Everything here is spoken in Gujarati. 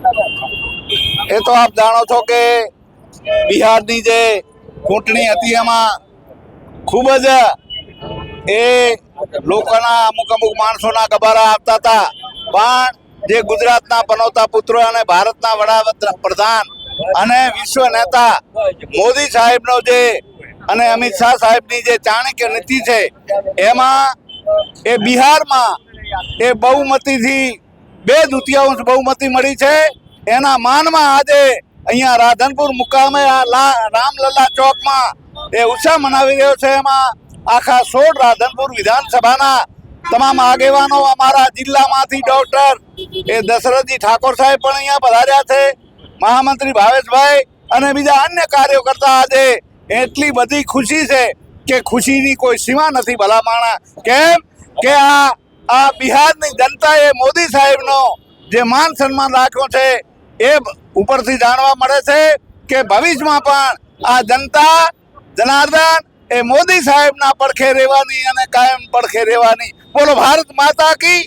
એ તો આપ જાણો છો કે બિહારની જે ચૂંટણી હતી એમાં ખૂબ જ એ લોકોના અમુક અમુક માણસોના ગબારા આવતા હતા. પણ જે ગુજરાતના પનોતા પુત્રો અને ભારતના વડાપ્રધાન અને વિશ્વ નેતા મોદી સાહેબનો જે અને અમિત શાહ સાહેબની જે ચાણક્ય નીતિ છે, એમાં એ બિહારમાં એ બહુમતીથી બે દ્વિતીયાંશ બહુમતી મળી છે. એના માનમાં આજે અહીંયા રાધનપુર મુકામે આ રામલલ્લા ચોકમાં એ ઉત્સાહ મનાવી રહ્યો છે. એમાં આખા સોળ રાધનપુર વિધાનસભાના તમામ આગેવાનો અમારા જિલ્લામાંથી ડોક્ટર એ દશરથજી ઠાકોર સાહેબ પણ અહીંયા પધાર્યા છે. મહામંત્રી ભાવેશભાઈ અને બીજા અન્ય કાર્યો કરતા આજે એટલી બધી ખુશી છે કે ખુશીની કોઈ સીમા નથી ભલામાણા. કેમ? કે આ આ બિહારની જનતાએ મોદી સાહેબનો જે માન સન્માન રાખ્યો છે એ ઉપરથી જાણવા મળે છે કે ભવિષ્યમાં પણ આ જનતા, જનાર્દન એ મોદી સાહેબના પડખે રહેવાની અને કાયમ પડખે રહેવાની. બોલો, ભારત માતા કી